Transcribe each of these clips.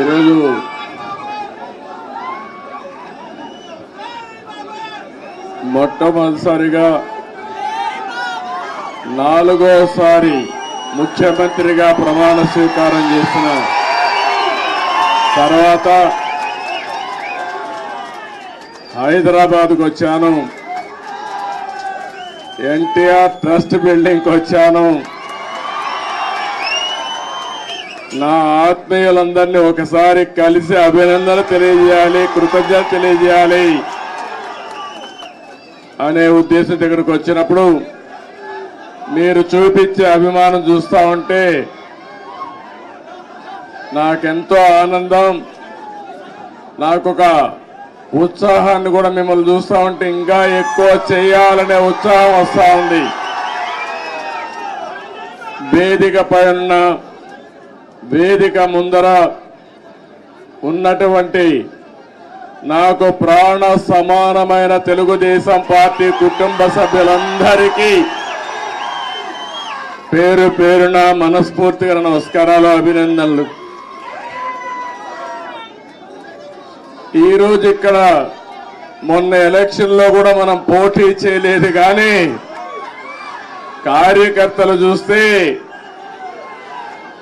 ఈరోజు మొట్టమొదటిసారిగా నాలుగోసారి ముఖ్యమంత్రిగా ప్రమాణ స్వీకారం చేసిన తర్వాత హైదరాబాద్కు వచ్చాను. ఎన్టీఆర్ ట్రస్ట్ బిల్డింగ్కి వచ్చాను. నా ఆత్మీయులందరినీ ఒకసారి కలిసి అభినందనలు తెలియజేయాలి కృతజ్ఞత తెలియజేయాలి. అనే ఉద్దేశం దగ్గరకు వచ్చినప్పుడు మీరు చూపించే అభిమానం చూస్తా ఉంటే నాకెంతో ఆనందం నాకొక ఉత్సాహాన్ని కూడా మిమ్మల్ని చూస్తా ఉంటే ఇంకా ఎక్కువ చేయాలనే ఉత్సాహం వస్తూ ఉంది. వేదిక పైన వేదిక ముందర ఉన్నటువంటి నాకు ప్రాణ సమానమైన తెలుగుదేశం పార్టీ కుటుంబ సభ్యులందరికీ పేరు పేరున మనస్ఫూర్తిగా నమస్కారాలు అభినందనలు. ఈరోజు ఇక్కడ మొన్న ఎలక్షన్లో కూడా మనం పోటీ చేయలేదు కానీ కార్యకర్తలు చూస్తే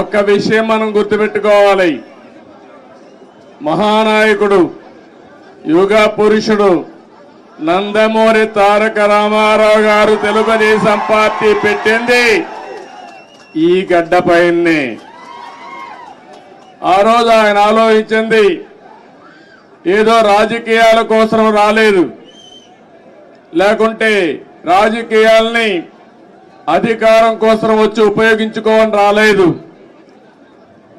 ఒక్క విషయం మనం గుర్తుపెట్టుకోవాలి. మహానాయకుడు యుగ పురుషుడు నందమూరి తారక రామారావు గారు తెలుగుదేశం పార్టీ పెట్టింది ఈ గడ్డపైనే ఆ రోజు ఆయన ఆలోచించింది ఏదో రాజకీయాల కోసం రాలేదు. లేకుంటే రాజకీయాల్ని అధికారం కోసం వచ్చి ఉపయోగించుకోవని రాలేదు.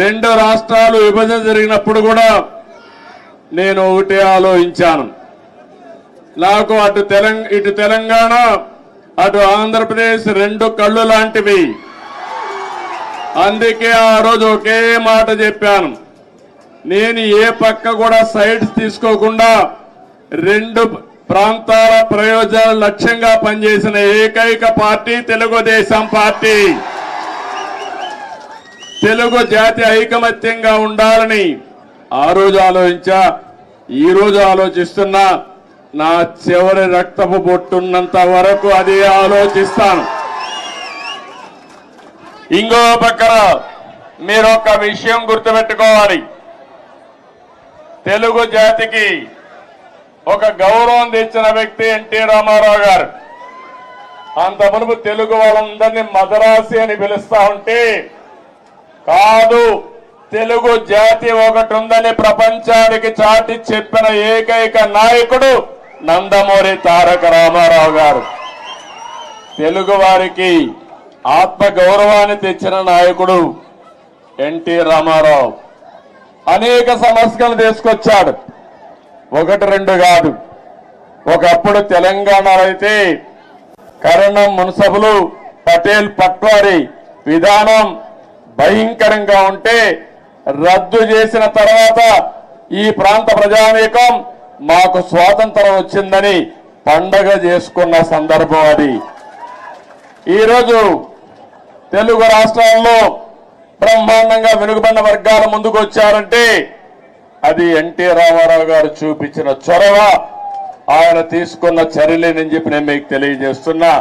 రెండు రాష్ట్రాలు విభజన జరిగినప్పుడు కూడా నేను ఒకటే ఆలోచించాను. నాకు అటు తెలంగాణ ఇటు తెలంగాణ అటు ఆంధ్రప్రదేశ్ రెండు కళ్ళు లాంటివి. అందుకే ఆ రోజు ఒకే మాట చెప్పాను. నేను ఏ పక్క కూడా సైడ్స్ తీసుకోకుండా రెండు ప్రాంతాల ప్రయోజనాలు లక్ష్యంగా పనిచేసిన ఏకైక పార్టీ తెలుగుదేశం పార్టీ. తెలుగు జాతి ఐకమత్యంగా ఉండాలని ఆ రోజు ఆలోచించా ఈ రోజు ఆలోచిస్తున్నా నా చివరి రక్తపు బొట్టున్నంత వరకు అది ఆలోచిస్తాను. ఇంకో పక్కన మీరు ఒక విషయం గుర్తుపెట్టుకోవాలి. తెలుగు జాతికి ఒక గౌరవం తెచ్చిన వ్యక్తి ఎన్టీ రామారావు గారు. అంత మునుపు తెలుగు వాళ్ళందరినీ మదరాసి అని పిలుస్తా ఉంటే కాదు తెలుగు జాతి ఒకటి ఉందని ప్రపంచానికి చాటి చెప్పిన ఏకైక నాయకుడు నందమూరి తారక రామారావు గారు. తెలుగు వారికి ఆత్మ గౌరవాన్ని తెచ్చిన నాయకుడు ఎన్టీ రామారావు. అనేక సమస్యలు తీసుకొచ్చాడు. ఒకటి రెండు కాదు. ఒకప్పుడు తెలంగాణలో అయితే కరణం మున్సబులు పటేల్ పట్వారి విధానం భయంకరంగా ఉంటే రద్దు చేసిన తర్వాత ఈ ప్రాంత ప్రజానీకం మాకు స్వాతంత్రం వచ్చిందని పండగ చేసుకున్న సందర్భం అది. ఈరోజు తెలుగు రాష్ట్రాల్లో బ్రహ్మాండంగా వెనుకబడిన వర్గాల ముందుకు వచ్చారంటే అది ఎన్టీ రామారావు గారు చూపించిన చొరవ. ఆయన తీసుకున్న చర్యలేనని చెప్పి నేను మీకు తెలియజేస్తున్నా.